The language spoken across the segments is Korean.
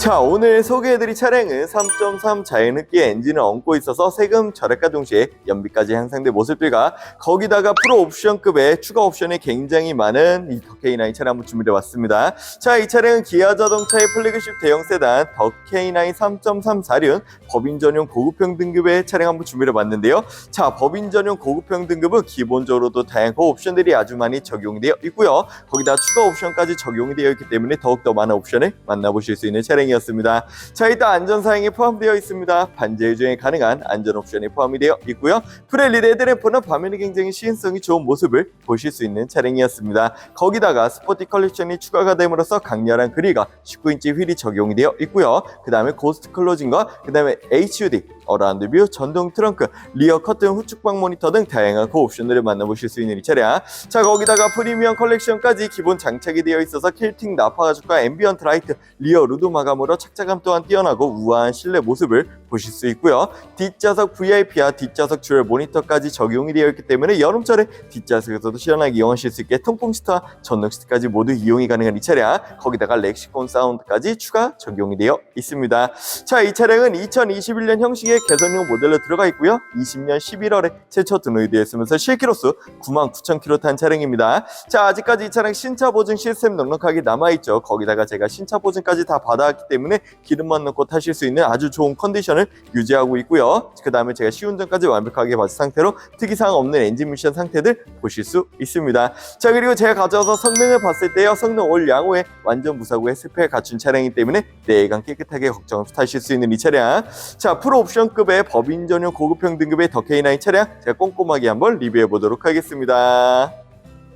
자, 오늘 소개해드릴 차량은 3.3 자연흡기 엔진을 얹고 있어서 세금 절약과 동시에 연비까지 향상된 모습들과 거기다가 프로 옵션급의 추가 옵션이 굉장히 많은 이 덕케이나인 차량 한번 준비해봤습니다. 자, 이 차량은 기아 자동차의 플래그십 대형 세단 덕케이나인 3.3 사륜 법인 전용 고급형 등급의 차량 한번 준비해봤는데요. 자, 법인 전용 고급형 등급은 기본적으로도 다양한 옵션들이 아주 많이 적용되어 있고요. 거기다 추가 옵션까지 적용이 되어 있기 때문에 더욱더 많은 옵션을 만나보실 수 있는 차량 이었습니다. 자, 일단 안전사양이 포함되어 있습니다. 반제 주행 가능한 안전 옵션이 포함이 되어 있고요. 프렐리 레드램프는 화면이 굉장히 시인성이 좋은 모습을 보실 수 있는 차량이었습니다. 거기다가 스포티 컬렉션이 추가가 됨으로써 강렬한 그릴과 19인치 휠이 적용이 되어 있고요. 그 다음에 고스트 클로징과 그 다음에 HUD, 어라운드 뷰, 전동 트렁크, 리어 커튼, 후측방 모니터 등 다양한 고 옵션들을 만나보실 수 있는 이 차량. 자 거기다가 프리미엄 컬렉션까지 기본 장착이 되어 있어서 킬팅 나파 가죽과 앰비언트 라이트, 리어 루드 마감으로 착자감 또한 뛰어나고 우아한 실내 모습을 보실 수 있고요. 뒷좌석 VIP와 뒷좌석 주얼 모니터까지 적용이 되어 있기 때문에 여름철에 뒷좌석에서도 시원하게 이용하실 수 있게 통풍 시트와 전동 시트까지 모두 이용이 가능한 이 차량. 거기다가 렉시콘 사운드까지 추가 적용이 되어 있습니다. 자, 이 차량은 2021년 형식의 개선용 모델로 들어가 있고요. 20년 11월에 최초 등록되었으면서 실키로수 99,000km 탄 차량입니다. 자, 아직까지 이 차량 신차 보증 시스템 넉넉하게 남아있죠. 거기다가 제가 신차 보증까지 다 받아왔기 때문에 기름만 넣고 타실 수 있는 아주 좋은 컨디션을 유지하고 있고요. 그 다음에 제가 시운전까지 완벽하게 마친 상태로 특이사항 없는 엔진 미션 상태들 보실 수 있습니다. 자, 그리고 제가 가져와서 성능을 봤을 때요. 성능 올 양호에 완전 무사고의 스펙을 갖춘 차량이기 때문에 내관 깨끗하게 걱정 없이 타실 수 있는 이 차량. 자, 프로 옵션급의 법인 전용 고급형 등급의 덕케이나인 차량 제가 꼼꼼하게 한번 리뷰해 보도록 하겠습니다.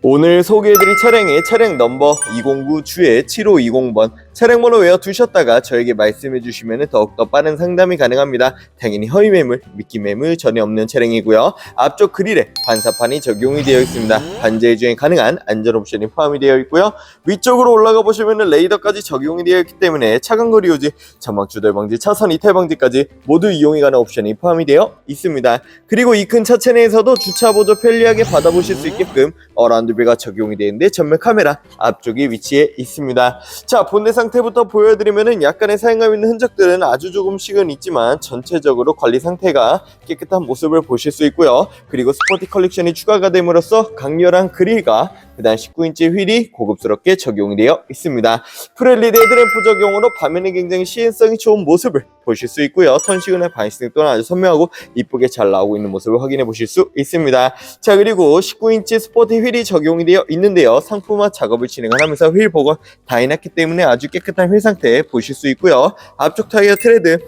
오늘 소개해드릴 차량의 차량 넘버 209 주에 7520번 차량 번호 외워두셨다가 저에게 말씀해 주시면 더욱더 빠른 상담이 가능합니다. 당연히 허위 매물, 미끼 매물 전혀 없는 차량이고요. 앞쪽 그릴에 반사판이 적용이 되어 있습니다. 반제 주행 가능한 안전 옵션이 포함이 되어 있고요. 위쪽으로 올라가 보시면 레이더까지 적용이 되어 있기 때문에 차간 거리 유지, 전방 주돌 방지, 차선 이탈 방지까지 모두 이용이 가는 옵션이 포함이 되어 있습니다. 그리고 이 큰 차체 내에서도 주차 보조 편리하게 받아보실 수 있게끔 어라운드뷰가 적용이 되어 있는데 전면 카메라 앞쪽에 위치해 있습니다. 자 본네 상 태부터 보여드리면은 약간의 사용감 있는 흔적들은 아주 조금씩은 있지만 전체적으로 관리 상태가 깨끗한 모습을 보실 수 있고요. 그리고 스포티 컬렉션이 추가가 됨으로써 강렬한 그릴과 그다음 19인치 휠이 고급스럽게 적용이 되어 있습니다. 프렐리 헤드램프 적용으로 화면에 굉장히 시인성이 좋은 모습을 보실 수 있고요. 턴 시그널 반시등 또한 아주 선명하고 이쁘게 잘 나오고 있는 모습을 확인해 보실 수 있습니다. 자 그리고 19인치 스포티 휠이 적용이 되어 있는데요. 상품화 작업을 진행하면서 휠 복원 다 해놨기 때문에 아주 깨끗한 휠 상태 보실 수 있고요. 앞쪽 타이어 트레드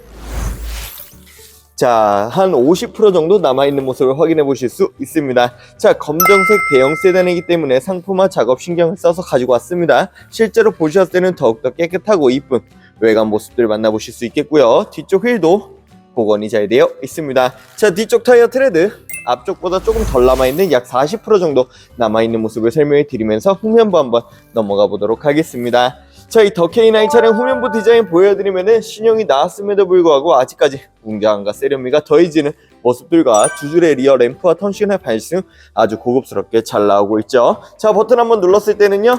자, 한 50% 정도 남아있는 모습을 확인해 보실 수 있습니다. 자, 검정색 대형 세단이기 때문에 상품화 작업 신경을 써서 가지고 왔습니다. 실제로 보셨을 때는 더욱더 깨끗하고 이쁜 외관 모습들을 만나보실 수 있겠고요. 뒤쪽 휠도 복원이 잘 되어 있습니다. 자, 뒤쪽 타이어 트레드 앞쪽보다 조금 덜 남아있는 약 40% 정도 남아있는 모습을 설명해 드리면서 후면부 한번 넘어가 보도록 하겠습니다. 자, 이 더케이9 차량 후면부 디자인 보여드리면은 신형이 나왔음에도 불구하고 아직까지 웅장함과 세련미가 더해지는 모습들과 두 줄의 리어 램프와 턴 시그널 발승 아주 고급스럽게 잘 나오고 있죠. 자, 버튼 한번 눌렀을 때는요.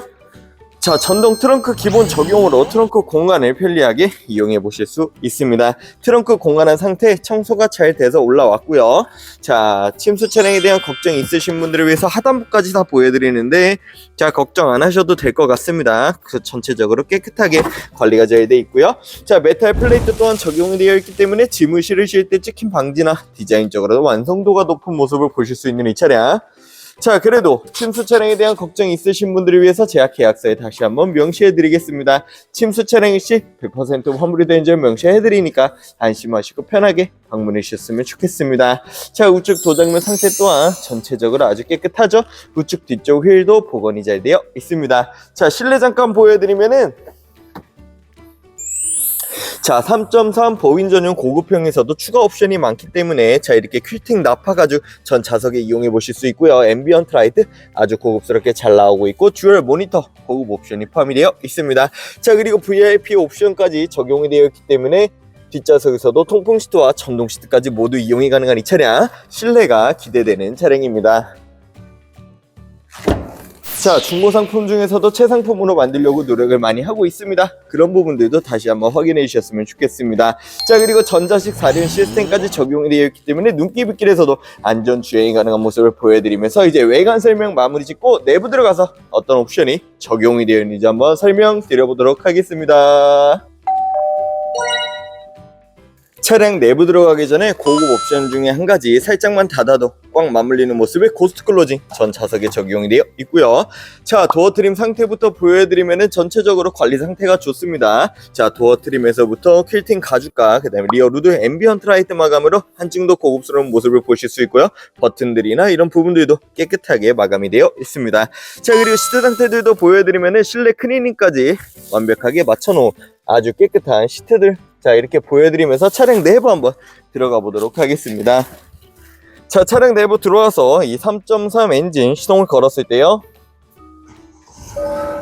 자, 전동 트렁크 기본 적용으로 트렁크 공간을 편리하게 이용해 보실 수 있습니다. 트렁크 공간한 상태 청소가 잘 돼서 올라왔고요. 자, 침수 차량에 대한 걱정 있으신 분들을 위해서 하단부까지 다 보여드리는데 자, 걱정 안 하셔도 될 것 같습니다. 그 전체적으로 깨끗하게 관리가 잘 돼 있고요. 자, 메탈 플레이트 또한 적용이 되어 있기 때문에 짐을 실으실 때 찍힘 방지나 디자인적으로 완성도가 높은 모습을 보실 수 있는 이 차량. 자, 그래도 침수 차량에 대한 걱정 있으신 분들을 위해서 제가 계약서에 다시 한번 명시해 드리겠습니다. 침수 차량 시100% 환불이 된점 명시해 드리니까 안심하시고 편하게 방문해 주셨으면 좋겠습니다. 자, 우측 도장면 상태 또한 전체적으로 아주 깨끗하죠? 우측 뒤쪽 휠도 복원이 잘 되어 있습니다. 자, 실내 잠깐 보여드리면은 자, 3.3 보인 전용 고급형에서도 추가 옵션이 많기 때문에 자 이렇게 퀼팅 나파 가죽 전 좌석에 이용해 보실 수 있고요. 앰비언트 라이트 아주 고급스럽게 잘 나오고 있고 듀얼 모니터 고급 옵션이 포함이 되어 있습니다. 자, 그리고 VIP 옵션까지 적용이 되어 있기 때문에 뒷좌석에서도 통풍 시트와 전동 시트까지 모두 이용이 가능한 이 차량 실내가 기대되는 차량입니다. 자, 중고 상품 중에서도 최상품으로 만들려고 노력을 많이 하고 있습니다. 그런 부분들도 다시 한번 확인해 주셨으면 좋겠습니다. 자, 그리고 전자식 4륜 시스템까지 적용이 되어 있기 때문에 눈길빗길에서도 안전 주행이 가능한 모습을 보여드리면서 이제 외관 설명 마무리 짓고 내부 들어가서 어떤 옵션이 적용이 되어 있는지 한번 설명드려보도록 하겠습니다. 차량 내부 들어가기 전에 고급 옵션 중에 한 가지 살짝만 닫아도 꽉 맞물리는 모습의 고스트 클로징 전 좌석에 적용이 되어 있고요. 자 도어 트림 상태부터 보여드리면은 전체적으로 관리 상태가 좋습니다. 자 도어 트림에서부터 퀼팅 가죽과 그다음에 리어 루드 앰비언트 라이트 마감으로 한층 더 고급스러운 모습을 보실 수 있고요. 버튼들이나 이런 부분들도 깨끗하게 마감이 되어 있습니다. 자 그리고 시트 상태들도 보여드리면은 실내 클리닝까지 완벽하게 맞춰놓은 아주 깨끗한 시트들 자 이렇게 보여드리면서 차량 내부 한번 들어가 보도록 하겠습니다 자 차량 내부 들어와서 이 3.3 엔진 시동을 걸었을 때요.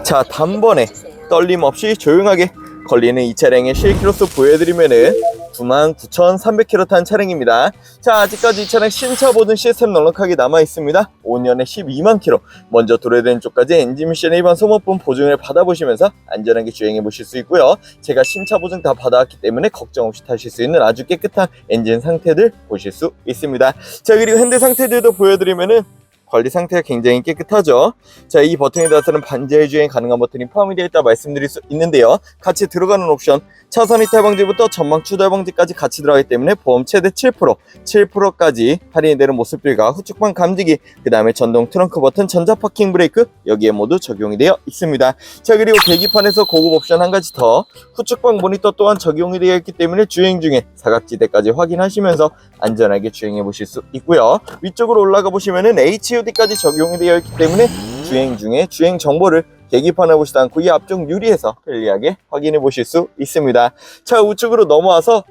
자 단번에 떨림 없이 조용하게 걸리는 이 차량의 실키로수 보여드리면은 99,300km 탄 차량입니다. 자, 아직까지 이 차량 신차 보증 시스템 넉넉하게 남아 있습니다. 5년에 12만 km. 먼저 도래된 쪽까지 엔진 미션 일반 소모품 보증을 받아보시면서 안전하게 주행해 보실 수 있고요. 제가 신차 보증 다 받아왔기 때문에 걱정 없이 타실 수 있는 아주 깨끗한 엔진 상태들 보실 수 있습니다. 자, 그리고 핸들 상태들도 보여드리면은 관리 상태가 굉장히 깨끗하죠. 자, 이 버튼에 따라서는 반자율 주행 가능한 버튼이 포함이 되어 있다 말씀드릴 수 있는데요. 같이 들어가는 옵션, 차선 이탈 방지부터 전방 추돌 방지까지 같이 들어가기 때문에 보험 최대 7%, 7%까지 할인이 되는 모습들과 후측방 감지기, 그 다음에 전동 트렁크 버튼, 전자 파킹 브레이크 여기에 모두 적용이 되어 있습니다. 자, 그리고 계기판에서 고급 옵션 한 가지 더, 후측방 모니터 또한 적용이 되어 있기 때문에 주행 중에 사각지대까지 확인하시면서 안전하게 주행해 보실 수 있고요. 위쪽으로 올라가 보시면은 HUD까지 적용이 되어 있기 때문에 주행 중에 주행 정보를 계기판에 보시지 않고 이 앞쪽 유리에서 편리하게 확인해 보실 수 있습니다. 자, 우측으로 넘어와서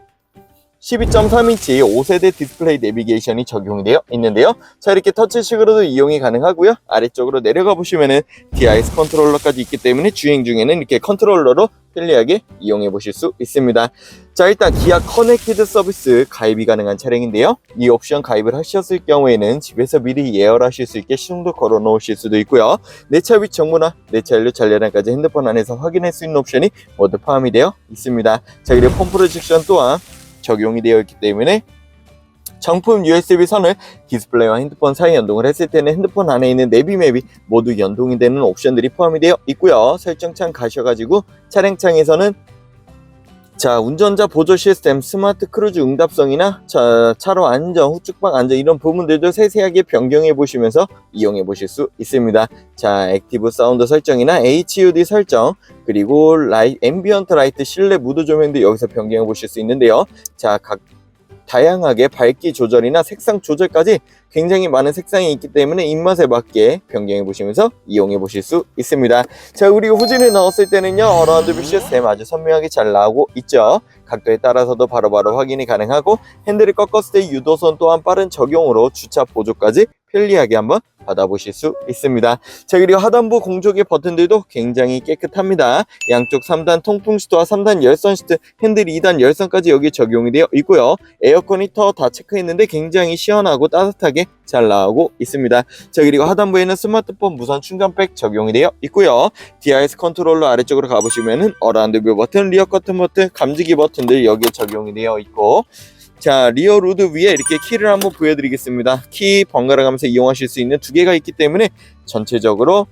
12.3인치 5세대 디스플레이 내비게이션이 적용이 되어 있는데요. 자, 이렇게 터치식으로도 이용이 가능하고요. 아래쪽으로 내려가 보시면은 DIS 컨트롤러까지 있기 때문에 주행 중에는 이렇게 컨트롤러로 편리하게 이용해 보실 수 있습니다. 자, 일단 기아 커넥티드 서비스 가입이 가능한 차량인데요. 이 옵션 가입을 하셨을 경우에는 집에서 미리 예열하실 수 있게 시동도 걸어 놓으실 수도 있고요. 내 차 위치 정보나 내 차 연료 잔량까지 핸드폰 안에서 확인할 수 있는 옵션이 모두 포함이 되어 있습니다. 자, 그리고 폼 프로젝션 또한 적용이 되어 있기 때문에 정품 USB 선을 디스플레이와 핸드폰 사이 연동을 했을 때는 핸드폰 안에 있는 내비맵이 모두 연동이 되는 옵션들이 포함이 되어 있고요. 설정창 가셔가지고 차량창에서는 자 운전자 보조 시스템, 스마트 크루즈 응답성이나 차, 차로 안전, 후측방 안전 이런 부분들도 세세하게 변경해 보시면서 이용해 보실 수 있습니다. 자 액티브 사운드 설정이나 HUD 설정 그리고 라이, 앰비언트 라이트 실내 무드 조명도 여기서 변경해 보실 수 있는데요. 자 각 다양하게 밝기 조절이나 색상 조절까지 굉장히 많은 색상이 있기 때문에 입맛에 맞게 변경해 보시면서 이용해 보실 수 있습니다. 자, 그리고 후진을 넣었을 때는요, 어라운드 뷰 시스템 아주 선명하게 잘 나오고 있죠. 각도에 따라서도 바로바로 확인이 가능하고 핸들을 꺾었을 때 유도선 또한 빠른 적용으로 주차 보조까지 편리하게 한번 받아보실 수 있습니다. 자 그리고 하단부 공조기 버튼들도 굉장히 깨끗합니다. 양쪽 3단 통풍 시트와 3단 열선 시트, 핸들 2단 열선까지 여기 적용이 되어 있고요. 에어컨 히터 다 체크했는데 굉장히 시원하고 따뜻하게 잘 나오고 있습니다. 자 그리고 하단부에는 스마트폰 무선 충전백 적용이 되어 있고요. DIS 컨트롤러 아래쪽으로 가보시면은 어라운드 뷰 버튼, 리어 커튼 버튼, 감지기 버튼들 여기에 적용이 되어 있고 자 리어 루드 위에 이렇게 키를 한번 보여드리겠습니다. 키 번갈아 가면서 이용하실 수 있는 두 개가 있기 때문에 전체적으로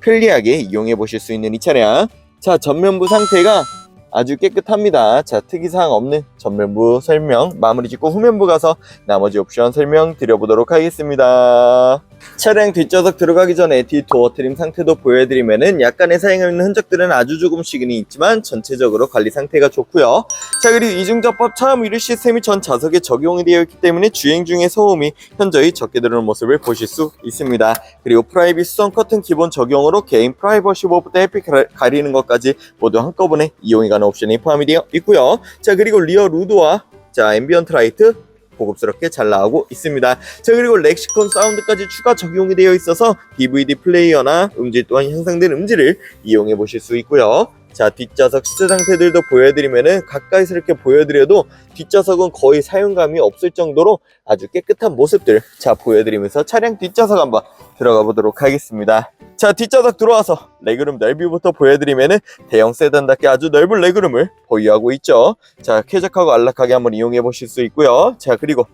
편리하게 이용해 보실 수 있는 이 차량. 자 전면부 상태가 아주 깨끗합니다 자 특이사항 없는 전면부 설명 마무리 짓고 후면부 가서 나머지 옵션 설명 드려보도록 하겠습니다 차량 뒷좌석 들어가기 전에 뒷도어 트림 상태도 보여드리면은 약간의 사용하는 흔적들은 아주 조금씩은 있지만 전체적으로 관리 상태가 좋고요. 자 그리고 이중접합 차음 위로 시스템이 전 좌석에 적용이 되어 있기 때문에 주행 중에 소음이 현저히 적게 들어오는 모습을 보실 수 있습니다. 그리고 프라이빗 수성 커튼 기본 적용으로 개인 프라이버시 버부터 햇빛 가- 가리는 것까지 모두 한꺼번에 이용이 가는 옵션이 포함이 되어 있고요. 자 그리고 리어 루드와 자 앰비언트 라이트 고급스럽게 잘 나오고 있습니다. 자 그리고 렉시콘 사운드까지 추가 적용이 되어 있어서 DVD 플레이어나 음질 또한 향상된 음질을 이용해 보실 수 있고요. 자 뒷좌석 시트 상태들도 보여드리면은 가까이서 이렇게 보여드려도 뒷좌석은 거의 사용감이 없을 정도로 아주 깨끗한 모습들 자 보여드리면서 차량 뒷좌석 한번 들어가 보도록 하겠습니다. 자 뒷좌석 들어와서 레그룸 넓이부터 보여드리면은 대형 세단답게 아주 넓은 레그룸을 보유하고 있죠. 자 쾌적하고 안락하게 한번 이용해 보실 수 있고요. 자 그리고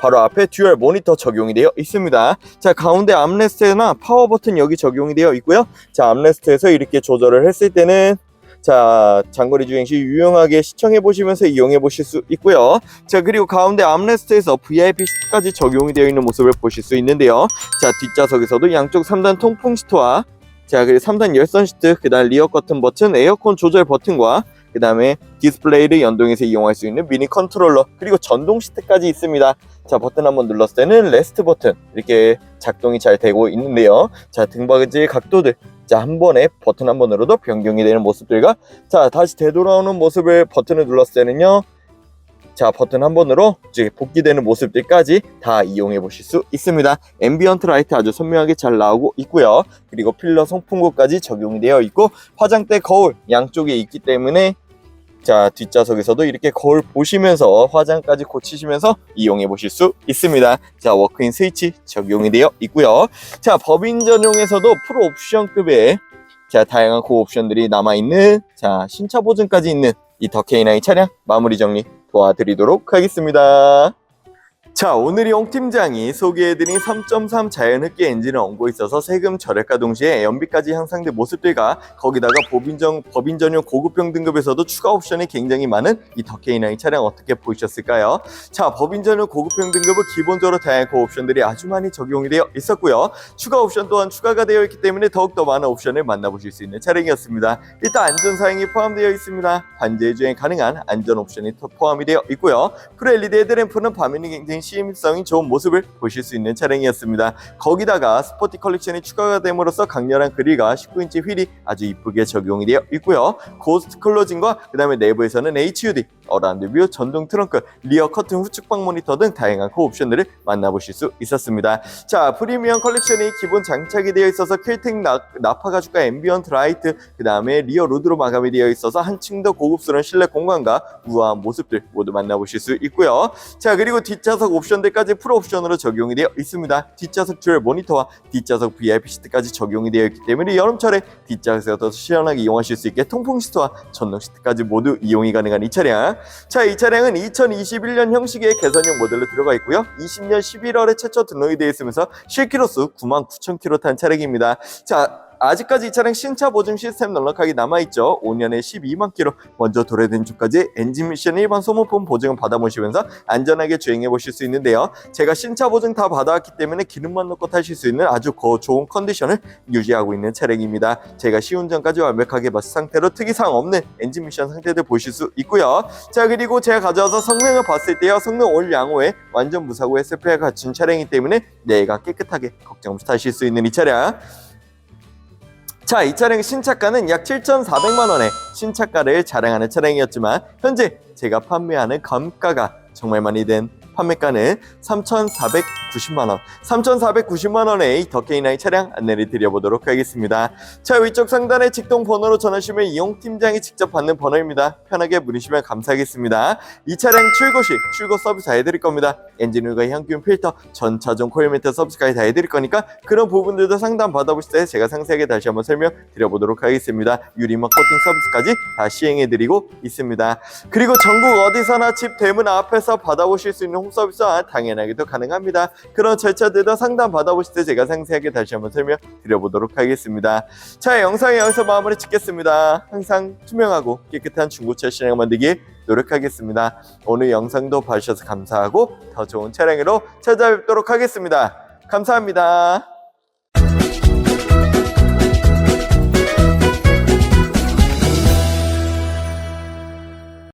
바로 앞에 듀얼 모니터 적용이 되어 있습니다. 자 가운데 암레스트나 파워 버튼 여기 적용이 되어 있고요. 자 암레스트에서 이렇게 조절을 했을 때는 자 장거리 주행 시 유용하게 시청해 보시면서 이용해 보실 수 있고요. 자 그리고 가운데 암레스트에서 VIP 시트까지 적용이 되어 있는 모습을 보실 수 있는데요. 자 뒷좌석에서도 양쪽 3단 통풍 시트와 자 그리고 3단 열선 시트 그 다음 리어 커튼 버튼 에어컨 조절 버튼과 그 다음에 디스플레이를 연동해서 이용할 수 있는 미니 컨트롤러 그리고 전동 시트까지 있습니다. 자 버튼 한번 눌렀을 때는 레스트 버튼 이렇게 작동이 잘 되고 있는데요. 자 등받이 각도들 자 한 번에 버튼 한 번으로도 변경이 되는 모습들과 자 다시 되돌아오는 모습을 버튼을 눌렀을 때는요. 자 버튼 한 번으로 이제 복귀되는 모습들까지 다 이용해 보실 수 있습니다. 앰비언트 라이트 아주 선명하게 잘 나오고 있고요. 그리고 필러 송풍구까지 적용이 되어 있고 화장대 거울 양쪽에 있기 때문에 자 뒷좌석에서도 이렇게 거울 보시면서 화장까지 고치시면서 이용해 보실 수 있습니다. 자 워크인 스위치 적용이 되어 있고요. 자 법인 전용에서도 프로 옵션급의 자 다양한 고 옵션들이 남아있는 자 신차 보증까지 있는 이 더케이나이 차량 마무리 정리 도와드리도록 하겠습니다 자 오늘 이용 팀장이 소개해드린 3.3 자연흡기 엔진을 얹고 있어서 세금 절약과 동시에 연비까지 향상된 모습들과 거기다가 법인전, 법인 전용 고급형 등급에서도 추가 옵션이 굉장히 많은 이 더케이나이 차량 어떻게 보이셨을까요? 자 법인 전용 고급형 등급은 기본적으로 다양한 고 옵션들이 아주 많이 적용이 되어 있었고요. 추가 옵션 또한 추가가 되어 있기 때문에 더욱더 많은 옵션을 만나보실 수 있는 차량이었습니다. 일단 안전사양이 포함되어 있습니다. 반제 주행 가능한 안전 옵션이 포함이 되어 있고요. LED 헤드램프는 밤에는 굉장히 시인성이 좋은 모습을 보실 수 있는 차량이었습니다. 거기다가 스포티 컬렉션이 추가가 됨으로써 강렬한 그릴과 19인치 휠이 아주 이쁘게 적용이 되어 있고요. 고스트 클로징과 그 다음에 내부에서는 HUD, 어라운드 뷰, 전동 트렁크, 리어 커튼 후측방 모니터 등 다양한 그 옵션들을 만나보실 수 있었습니다. 자 프리미엄 컬렉션이 기본 장착이 되어 있어서 퀼팅 나, 나파 가죽과 앰비언트 라이트 그 다음에 리어 루드로 마감이 되어 있어서 한층 더 고급스러운 실내 공간과 우아한 모습들 모두 만나보실 수 있고요. 자 그리고 뒷좌석 옵션들까지 풀 옵션으로 적용이 되어 있습니다. 뒷좌석 듀얼 모니터와 뒷좌석 VIP 시트까지 적용이 되어 있기 때문에 여름철에 뒷좌석에서 더 시원하게 이용하실 수 있게 통풍 시트와 전동 시트까지 모두 이용이 가능한 이 차량. 자, 이 차량은 2021년 형식의 개선형 모델로 들어가 있고요. 20년 11월에 최초 등록이 되어 있으면서 실키로수 99,000km 탄 차량입니다. 자, 아직까지 이 차량 신차 보증 시스템 넉넉하게 남아있죠. 5년에 12만 킬로 먼저 도래된 주까지 엔진 미션 일반 소모품 보증을 받아보시면서 안전하게 주행해 보실 수 있는데요. 제가 신차 보증 다 받아왔기 때문에 기름만 넣고 타실 수 있는 아주 거 좋은 컨디션을 유지하고 있는 차량입니다. 제가 시운전까지 완벽하게 마스 상태로 특이사항 없는 엔진 미션 상태들 보실 수 있고요. 자 그리고 제가 가져와서 성능을 봤을 때요. 성능 올 양호에 완전 무사고 SP가 갖춘 차량이기 때문에 내가 깨끗하게 걱정 없이 타실 수 있는 이 차량 자, 이 차량 신차가는 약 7,400만 원의 신차가를 자랑하는 차량이었지만 현재 제가 판매하는 감가가 정말 많이 된 판매가는 3,490만 원. 3,490만 원의 이 더케이나이 차량 안내를 드려보도록 하겠습니다. 자, 위쪽 상단에 직동 번호로 전화주시면 이용 팀장이 직접 받는 번호입니다. 편하게 문의시면 감사하겠습니다. 이 차량 출고 시 출고 서비스 다 해드릴 겁니다. 엔진오일과 향균 필터, 전차종 코일 매트 서비스까지 다 해드릴 거니까 그런 부분들도 상담 받아보실 때 제가 상세하게 다시 한번 설명 드려보도록 하겠습니다. 유리막 코팅 서비스까지 다 시행해드리고 있습니다. 그리고 전국 어디서나 집 대문 앞에서 받아보실 수 있는 홈 서비스 당연하게도 가능합니다. 그런 절차들도 상담 받아보실 때 제가 상세하게 다시 한번 설명 드려보도록 하겠습니다. 자, 영상이 여기서 마무리 짓겠습니다. 항상 투명하고 깨끗한 중고차 시장 만들기 노력하겠습니다. 오늘 영상도 봐주셔서 감사하고 더 좋은 차량으로 찾아뵙도록 하겠습니다. 감사합니다.